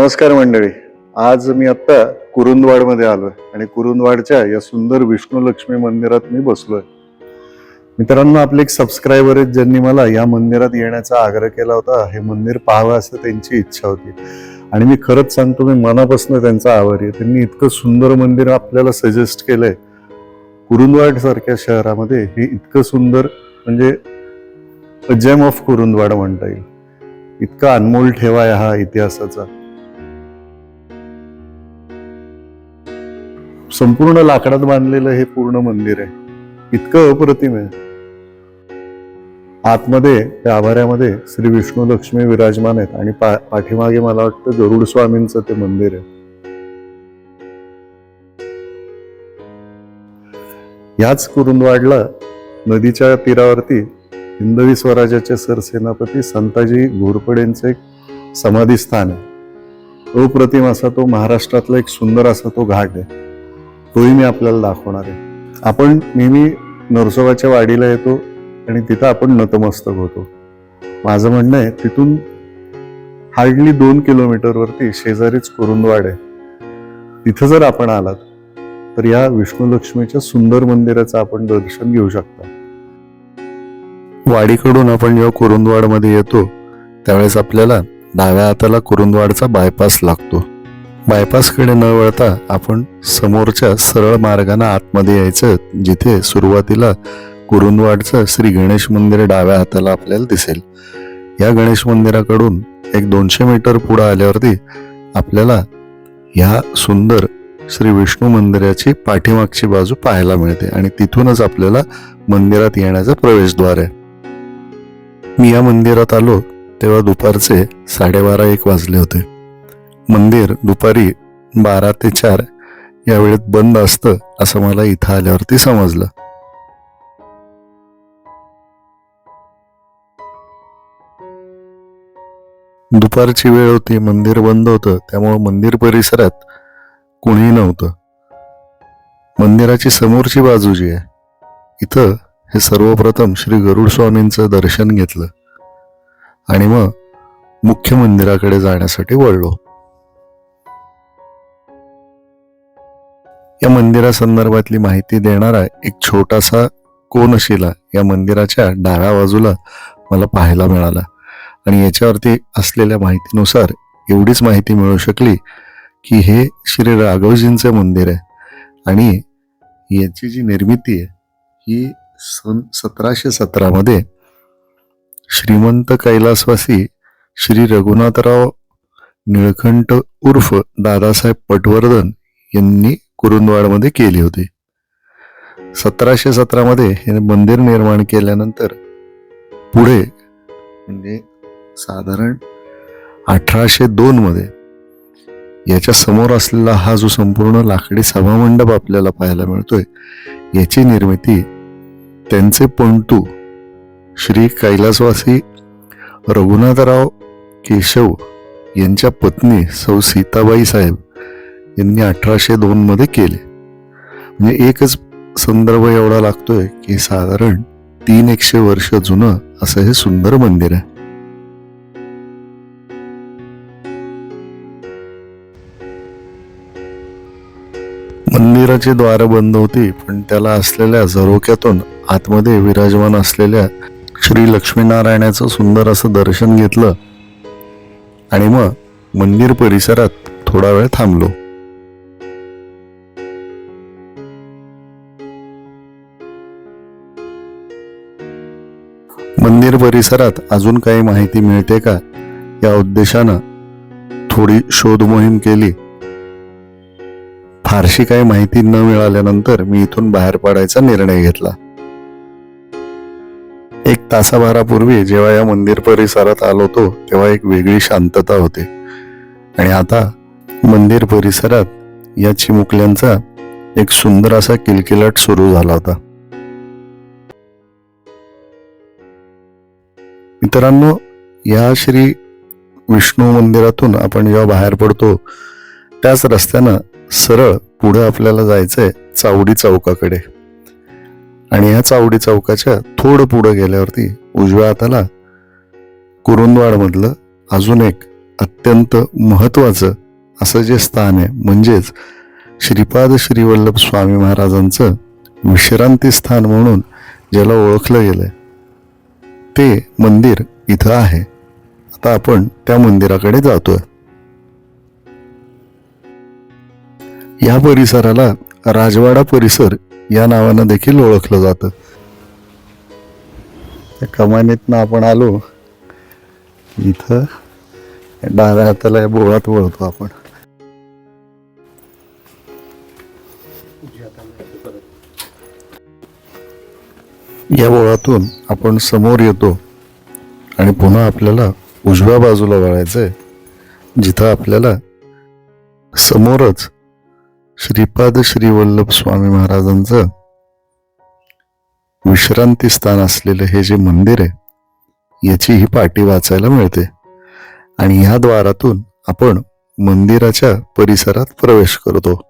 नमस्कार मंडळी. आज मी आत्ता कुरुंदवाडमध्ये आलोय आणि कुरुंदवाडच्या या सुंदर विष्णू लक्ष्मी मंदिरात मी बसलोय. मित्रांनो आपले एक सबस्क्रायबर आहेत ज्यांनी मला या मंदिरात येण्याचा आग्रह केला होता. हे मंदिर पाहावं असं त्यांची इच्छा होती. आणि मी खरंच सांगतो मी मनापासून त्यांचा आभारी आहे. त्यांनी इतकं सुंदर मंदिर आपल्याला सजेस्ट केलंय. कुरुंदवाड सारख्या शहरामध्ये हे इतकं सुंदर म्हणजे जेम ऑफ कुरुंदवाड म्हणता येईल. इतका अनमोल ठेवा आहे हा इतिहासाचा. संपूर्ण लाकडात बांधलेलं हे पूर्ण मंदिर आहे. इतकं अप्रतिम आहे. आतमध्ये त्या आभाऱ्यामध्ये श्री विष्णू लक्ष्मी विराजमान आहेत आणि पा पाठीमागे मला वाटतं गरुड स्वामींचं ते मंदिर आहे. ह्याच कुरुंदवाडला नदीच्या तीरावरती हिंदवी स्वराज्याचे सरसेनापती संताजी घोरपडेंचे एक समाधी स्थान आहे. अप्रतिम असा तो महाराष्ट्रातला एक सुंदर असा तो घाट आहे. तोही मी आपल्याला दाखवणार आहे. आपण नेहमी नरसोबाच्या वाडीला येतो आणि तिथं आपण नतमस्तक होतो. माझं म्हणणं आहे तिथून हार्डली दोन किलोमीटरवरती शेजारीच कुरुंदवाड आहे. तिथं जर आपण आलात तर या विष्णू लक्ष्मीच्या सुंदर मंदिराचं आपण दर्शन घेऊ शकता. वाडीकडून आपण जेव्हा कुरुंदवाडमध्ये येतो त्यावेळेस आपल्याला डाव्या हाताला कुरुंदवाडचा बायपास लागतो. बायपासकडे न वळता आपण समोरच्या सरळ मार्गाने आतमध्ये यायचं जिथे सुरुवातीला कुरुंदवाडचं श्री गणेश मंदिर डाव्या हाताला आपल्याला दिसेल. या गणेश मंदिराकडून एक दोनशे मीटर पुढं आल्यावरती आपल्याला ह्या सुंदर श्री विष्णू मंदिराची पाठीमागची बाजू पाहायला मिळते आणि तिथूनच आपल्याला मंदिरात येण्याचं प्रवेशद्वार आहे. मी या मंदिरात आलो तेव्हा दुपारचे साडेबारा एक वाजले होते. मंदिर दुपारी बारा ते चार या वेळेत बंद असतं असं मला इथं आल्यावरती समजलं. दुपारची वेळ होती मंदिर बंद होतं त्यामुळं मंदिर परिसरात कुणीही नव्हतं. मंदिराची समोरची बाजू जी आहे इथं हे सर्वप्रथम श्री गरुड स्वामींचं दर्शन घेतलं. आणि मग मुख्य मंदिराकडे जाण्यासाठी वळलो. या मंदिरासंदर्भातली माहिती देणारा एक छोटासा कोनशिला या मंदिराच्या डाव्या बाजूला मला पाहायला मिळाला. आणि याच्यावरती असलेल्या माहितीनुसार एवढीच माहिती मिळू शकली की हे श्री राघवजींचं मंदिर आहे. आणि याची जी निर्मिती आहे ही सन सतराशे सतरामध्ये श्रीमंत कैलासवासी श्री रघुनाथराव निळकंठ उर्फ दादासाहेब पटवर्धन यांनी कुरुंदवाडमध्ये केली होती. सतराशे सतरामध्ये हे मंदिर निर्माण केल्यानंतर पुढे म्हणजे साधारण अठराशे दोनमध्ये याच्या समोर असलेला हा जो संपूर्ण लाकडी सभामंडप आपल्याला पाहायला मिळतोय याची निर्मिती त्यांचे पंटू श्री कैलासवासी रघुनाथराव केशव यांच्या पत्नी सौ सीताबाई साहेब यांनी अठराशे दोनमध्ये केले. म्हणजे एकच संदर्भ एवढा लागतोय की साधारण तीन एकशे वर्ष जुनं असं हे सुंदर मंदिर आहे. मंदिराची द्वार बंद होती पण त्याला असलेल्या झरोक्यातून आतमध्ये विराजमान असलेल्या श्री लक्ष्मीनारायणाचं सुंदर असं दर्शन घेतलं आणि मग मंदिर परिसरात थोडा वेळ थांबलो. मंदिर परिसरात अजून काही माहिती मिळते का? या उद्देशानं थोडी शोध मोहीम केली. फारशी काही माहिती न मिळाल्यानंतर मी इथून बाहेर पडायचा निर्णय घेतला. एक तासाभरापूर्वी जेव्हा या मंदिर परिसरात आलो होतो तेव्हा एक वेगळी शांतता होती. आणि आता मंदिर परिसरात या चिमुकल्यांचा एक सुंदर असा किलकिलाट सुरू झाला होता. मित्रांनो या श्री विष्णू मंदिरातून आपण जेव्हा बाहेर पडतो त्याच रस्त्यानं सरळ पुढं आपल्याला जायचंय चावडी चौकाकडे. आणि या चावडी चौकाच्या थोडं पुढं गेल्यावरती उजव्या हाताला कुरुंदवाडमधलं अजून एक अत्यंत महत्वाचं असं जे स्थान आहे म्हणजेच श्रीपाद श्रीवल्लभ स्वामी महाराजांचं विश्रांती स्थान म्हणून ज्याला ओळखलं गेलंय. ते मंदिर इथं आहे. आता आपण त्या मंदिराकडे जातोय. या परिसराला राजवाडा परिसर या नावानं देखील ओळखलं जातं. त्या कमानीतनं आपण आलो इथं डाव्या हाताला या बोळात वळतो आपण. या वळातून आपण समोर येतो आणि पुन्हा आपल्याला उजव्या बाजूला वळायचं आहे जिथं आपल्याला समोरच श्रीपाद श्री वल्लभ स्वामी महाराजांचं विश्रांती स्थान असलेलं हे जे मंदिर आहे याची ही पाटी वाचायला मिळते. आणि ह्या द्वारातून आपण मंदिराच्या परिसरात प्रवेश करतो.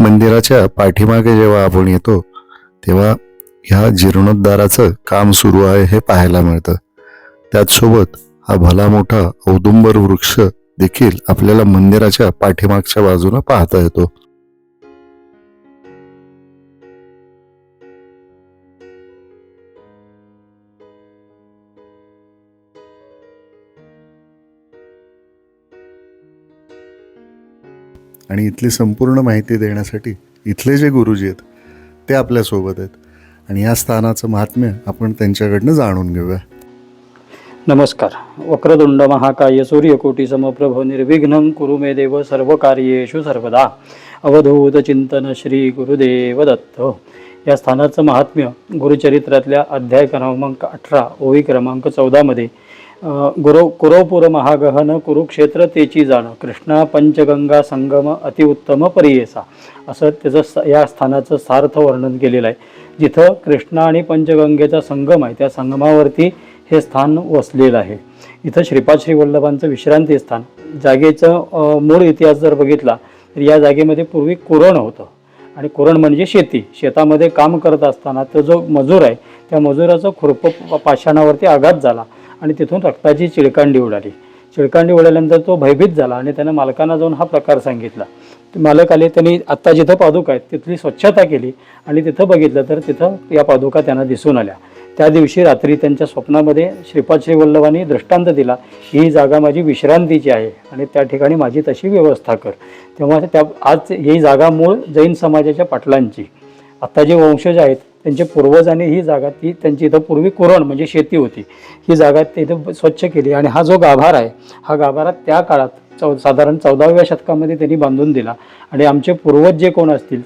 मंदिराच्या पाठीमागे जेव्हा आपण येतो तेव्हा ह्या जीर्णोद्धाराचं काम सुरू आहे हे पाहायला मिळतं. त्याचसोबत हा भला मोठा औदुंबर वृक्ष देखील आपल्याला मंदिराच्या पाठीमागच्या बाजूला पाहता येतो. आणि इथली संपूर्ण माहिती देण्यासाठी इथले जे गुरुजी आहेत ते आपल्यासोबत आहेत. आणि या स्थानाचं महात्म्य आपण त्यांच्याकडनं जाणून घेऊया. नमस्कार. वक्रदुंड महाकाय सूर्यकोटी समप्रभ निर्विघ्न कुरु मे देव सर्व कार्येषु सर्वदा. अवधूत चिंतन श्री गुरुदेव दत्त. या स्थानाचं महात्म्य गुरुचरित्रातल्या अध्याय क्रमांक अठरा ओळी क्रमांक चौदामध्ये गुरु कुरोपुर महागहन कुरुक्षेत्र तेची जाणं कृष्णा पंचगंगा संगम अतिउत्तम परियेसा. असं त्याचं स- या स्थानाचं सार्थ वर्णन केलेलं आहे. जिथं कृष्णा आणि पंचगंगेचा संगम आहे त्या संगमावरती हे स्थान वसलेलं आहे. इथं श्रीपाद श्री वल्लभांचं विश्रांती स्थान. जागेचं मूळ इतिहास जर बघितला तर या जागेमध्ये पूर्वी कुरण होतं. आणि कुरण म्हणजे शेती. शेतामध्ये काम करत असताना तो जो मजूर आहे त्या मजुराचा खुरप पाषाणावरती आघात झाला. आणि तिथून रक्ताची चिळकांडी उडाली. चिळकांडी उडाल्यानंतर तो भयभीत झाला आणि त्यानं मालकांना जाऊन हा प्रकार सांगितला. मालक आले त्यांनी आत्ता जिथं पादुका आहेत तिथली स्वच्छता केली आणि तिथं बघितलं तर तिथं या पादुका त्यांना दिसून आल्या. त्या दिवशी रात्री त्यांच्या स्वप्नामध्ये श्रीपाद श्रीवल्लभांनी दृष्टांत दिला ही जागा माझी विश्रांतीची आहे आणि त्या ठिकाणी माझी तशी व्यवस्था कर. तेव्हा त्या आज ही जागा मूळ जैन समाजाच्या पाटलांची. आत्ता जे वंशज आहेत त्यांचे पूर्वजांनी ही जागा ती त्यांची इथं पूर्वी कुरण म्हणजे शेती होती. ही जागा ते इथं स्वच्छ केली आणि हा जो गाभार आहे हा गाभारा त्या काळात चौ साधारण चौदाव्या शतकामध्ये त्यांनी बांधून दिला. आणि आमचे पूर्वज जे कोण असतील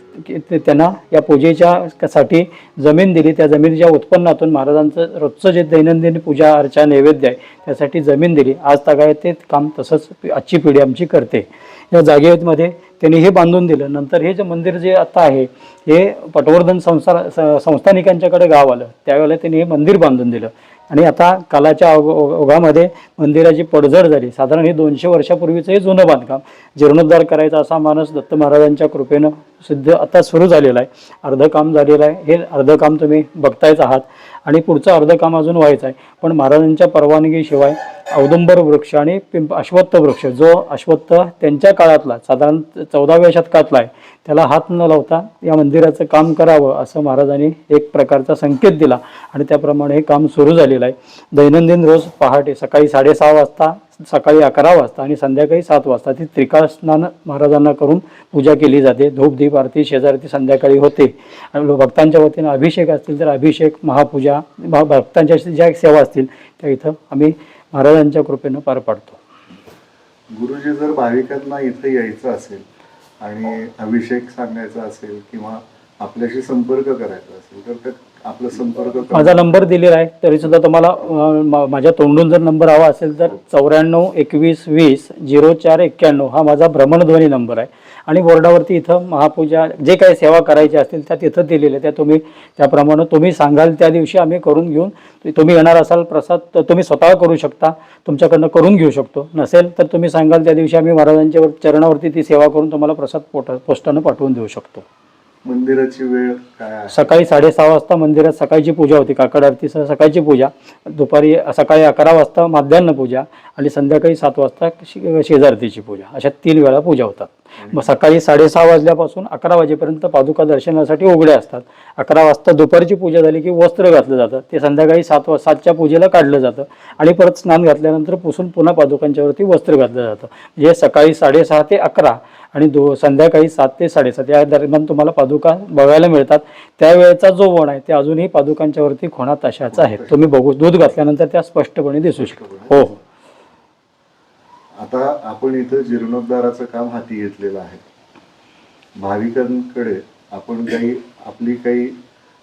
ते त्यांना या पूजेच्या साठी जमीन दिली. त्या जमिनीच्या उत्पन्नातून महाराजांचं रोजचं जे दैनंदिन पूजा अर्चा नैवेद्य आहे त्यासाठी जमीन दिली. आज तगाय ते काम तसंच आजची पिढी आमची करते. या जागेमध्ये त्यांनी हे बांधून दिलं. नंतर हे जे मंदिर जे आता आहे हे पटवर्धन संस्था संस्थानिकांच्याकडे गाव आलं. त्यावेळेला त्यांनी हे मंदिर बांधून दिलं. आणि आता कालाच्या ओघ- ओघामध्ये मंदिराची पडझड झाली. साधारण हे दोनशे वर्षापूर्वीचं हे जुनं बांधकाम. जीर्णोद्धार करायचा असा मानस दत्त महाराजांच्या कृपेनं सिद्ध आता सुरू झालेला आहे. अर्धं काम झालेलं आहे. हे अर्धं काम तुम्ही बघतायच आहात. आणि पुढचं अर्धं काम अजून व्हायचं आहे. पण महाराजांच्या परवानगीशिवाय औदुंबर वृक्ष आणि पिंप अश्वत्थ वृक्ष जो अश्वत्थ त्यांच्या काळातला साधारण चौदाव्या शतकातला आहे त्याला हात न लावता या मंदिराचं काम करावं असं महाराजांनी एक प्रकारचा संकेत दिला. आणि त्याप्रमाणे हे काम सुरू झालेलं आहे. दैनंदिन रोज पहाटे सकाळी साडेसहा वाजता सकाळी अकरा वाजता आणि संध्याकाळी सात वाजता ती त्रिकाळ स्नान महाराजांना करून पूजा केली जाते. धूप दीप आरती शेजारती संध्याकाळी होते. आणि भक्तांच्या वतीनं अभिषेक असतील तर अभिषेक महापूजा भक्तांच्या ज्या सेवा असतील त्या इथं आम्ही महाराजांच्या कृपेनं पार पाडतो. गुरुजी जर भाविकांना इथे यायचं असेल आणि अभिषेक सांगायचा असेल किंवा आपल्याशी संपर्क करायचा असेल तर आपला संपर्क. माझा नंबर दिलेला आहे तरी सुद्धा तुम्हाला अं, माझ्या तोंडून जर नंबर हवा असेल तर चौऱ्याण्णव एकवीस वीस झिरो चार एक्क्याण्णव हा माझा भ्रमणध्वनी नंबर आहे. आणि बोर्डावरती इथं महापूजा जे काही सेवा करायच्या असतील त्या तिथं दिलेल्या त्या तुम्ही त्याप्रमाणे तुम्ही सांगाल त्या दिवशी आम्ही करून घेऊन तुम्ही येणार असाल प्रसाद तर तुम्ही स्वतः करू शकता. तुमच्याकडनं करून घेऊ शकतो. नसेल तर तुम्ही सांगाल त्या दिवशी आम्ही महाराजांच्या वर- चरणावरती ती सेवा करून तुम्हाला प्रसाद पोट पोस्टानं पाठवून देऊ शकतो. मंदिराची वेळ काय सकाळी साडेसहा वाजता मंदिरात सकाळची पूजा होती काकड आरतीसह सकाळची पूजा. दुपारी सकाळी अकरा वाजता माध्यान्ह पूजा आणि संध्याकाळी सात वाजता शेजारतीची पूजा. अशा तीन वेळा पूजा होतात. मग सकाळी साडेसहा वाजल्यापासून अकरा वाजेपर्यंत पादुका दर्शनासाठी उघड्या असतात. अकरा वाजता दुपारची पूजा झाली की वस्त्र घातलं जातं. ते संध्याकाळी सात वा सातच्या पूजेला काढलं जातं. आणि परत स्नान घातल्यानंतर पुसून पुन्हा पादुकांच्यावरती वस्त्र घातलं जातं. म्हणजे सकाळी साडेसहा ते अकरा आणि दो संध्याकाळी सात ते साडेसात या दरम्यान तुम्हाला पादुका बघायला मिळतात. त्यावेळेचा जो वण आहे ते अजूनही पादुकांच्यावरती खोणा तशाच आहे. तुम्ही बघू दूध घातल्यानंतर त्या स्पष्टपणे दिसू शकतो. हो हो. आता आपण इथं जीर्णोद्धाराचं काम हाती घेतलेलं आहे. भाविकांकडे आपण काही आपली काही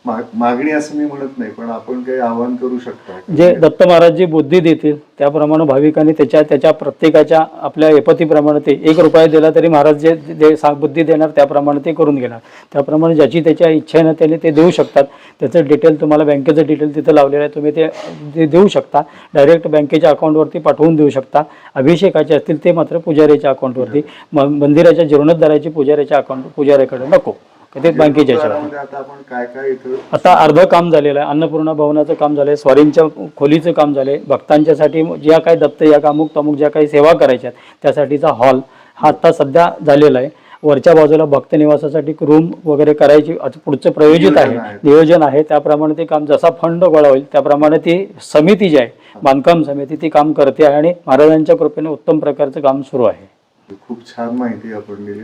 मागणी असं मी म्हणत नाही पण आपण काही आवाहन करू शकतो. जे दत्त महाराज जी बुद्धी देतील त्याप्रमाणे भाविकांनी त्याच्या त्याच्या प्रत्येकाच्या आपल्या एपतीप्रमाणे ते एक रुपया दिला तरी महाराज जे दे बुद्धी देणार त्याप्रमाणे ते करून घेणार. त्याप्रमाणे ज्याची त्याच्या इच्छेनं त्याने ते देऊ शकतात. त्याचं डिटेल तुम्हाला बँकेचं डिटेल तिथं लावलेलं आहे तुम्ही ते देऊ शकता. डायरेक्ट बँकेच्या अकाउंटवरती पाठवून देऊ शकता. अभिषेकाचे असतील ते मात्र पुजारीच्या अकाउंटवरती मंदिराच्या जीर्णोद्धाराची पुजाऱ्याच्या अकाउंट पुजाऱ्याकडे नको. ते बँकेच्या याच्यावर आता आपण काय काय इथं आता अर्ध काम झालेलं आहे. अन्नपूर्णा भवनाचं काम झालंय. स्वारींच्या खोलीचं काम झालंय. भक्तांच्यासाठी ज्या काही दत्त या अमुक तमुक ज्या काही सेवा करायच्या आहेत त्यासाठीचा हॉल हा आता सध्या झालेला आहे. वरच्या बाजूला भक्त निवासासाठी रूम वगैरे करायची पुढचं प्रयोजित आहे. नियोजन आहे. नियोजन आहे. त्याप्रमाणे ते काम जसा फंड गोळा होईल त्याप्रमाणे ती समिती जी आहे बांधकाम समिती ती काम करते आहे आणि महाराजांच्या कृपेने उत्तम प्रकारचं काम सुरू आहे. खूप छान माहिती आपण दिली.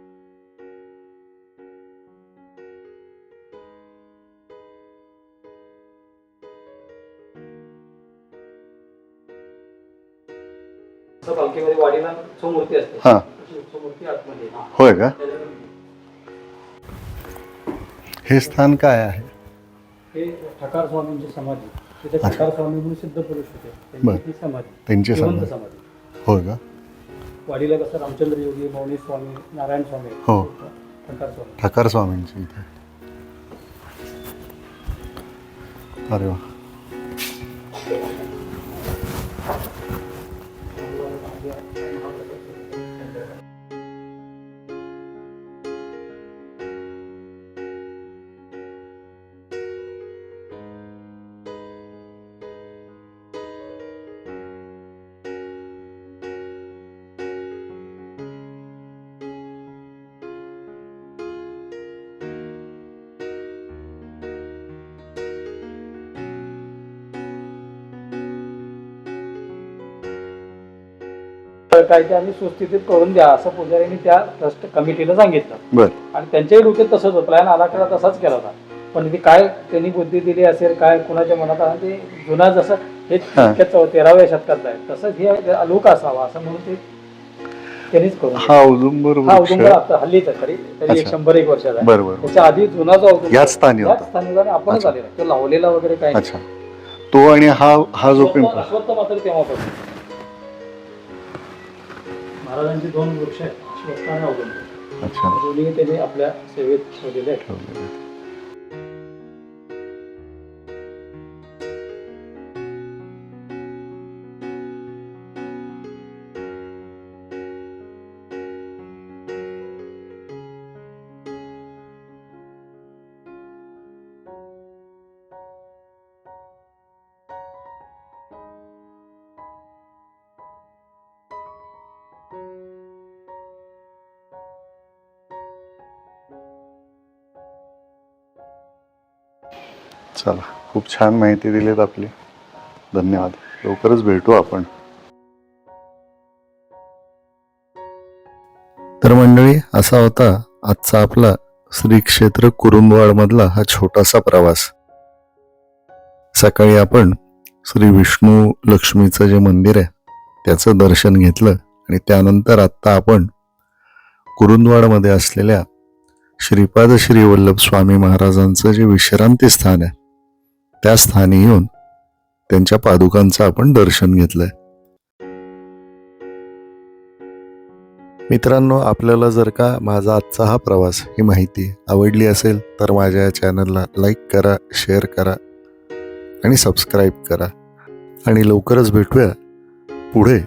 हा. होय का? हे स्थान काय आहे? हे ठकार स्वामींची समाधी. तिथे ठकार स्वामी म्हणून सिद्ध पुरुष होते. बरं. त्यांची समाधी. समाधी. होय का? वाडीला कसं रामचंद्र योगी मौनी स्वामी नारायण स्वामी हो. ठकार स्वामी. ठाकर स्वामींची इथे. अरे वा. काय ते आम्ही सुस्थितीत करून द्या असं पुजाऱ्यांनी त्या ट्रस्ट कमिटीला सांगितलं. बर. आणि त्यांच्याही डोक्यात तसंच होतं. प्लॅन आला तसाच केला होता. पण ती काय त्यांनी बुद्धी दिली असेल काय कुणाच्या मनात आलं ते जुना जसं हे तेराव्या शतकातलं आहे. तसंच हे अलोक असावा असं म्हणून ते त्यांनीच करून हा औदुंबर हा औदुंबर आता हल्लीच आहे तरी तरी एक अच्छा. शंभर एक वर्षाचा आहे. त्याच्या आधी जुना जो औदुंबर याच स्थानी याच होता स्थानी होता आणि आपणच अच्छा. आलेला तो लावलेला वगैरे नाही. अच्छा. तो आणि हा हा जो पिंपळ. अश्वत्थ मात्र तेव्हापासून. महाराजांची दोन वृक्ष आहेत औदुंबर अच्छा. दोन्ही त्यांनी आपल्या सेवेत ठेवलेले आहेत. ठेवलेले आहेत. चला खूप छान माहिती दिलीत आपली. धन्यवाद. लवकरच भेटू आपण. तर मंडळी असा होता आजचा आपला श्री क्षेत्र कुरुंदवाड मधला हा छोटासा प्रवास. सकाळी आपण श्री विष्णू लक्ष्मीचं जे मंदिर आहे त्याचं दर्शन घेतलं आणि त्यानंतर आत्ता आपण कुरुंदवाडमध्ये असलेल्या श्रीपाद श्री वल्लभ स्वामी महाराजांचं जे विश्रांती स्थान आहे त्या स्थानी येऊन त्यांच्या पादुकांचं आपण दर्शन घेतलंय. मित्रांनो आपल्याला जर का माझा आजचा हा प्रवास ही माहिती आवडली असेल तर माझ्या या चॅनलला लाईक करा शेअर करा आणि सबस्क्राईब करा. आणि लवकरच भेटूया पुढे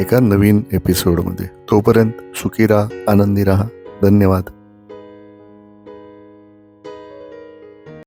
एका नवीन एपिसोडमध्ये. तोपर्यंत सुखी राहा आनंदी राहा. धन्यवाद.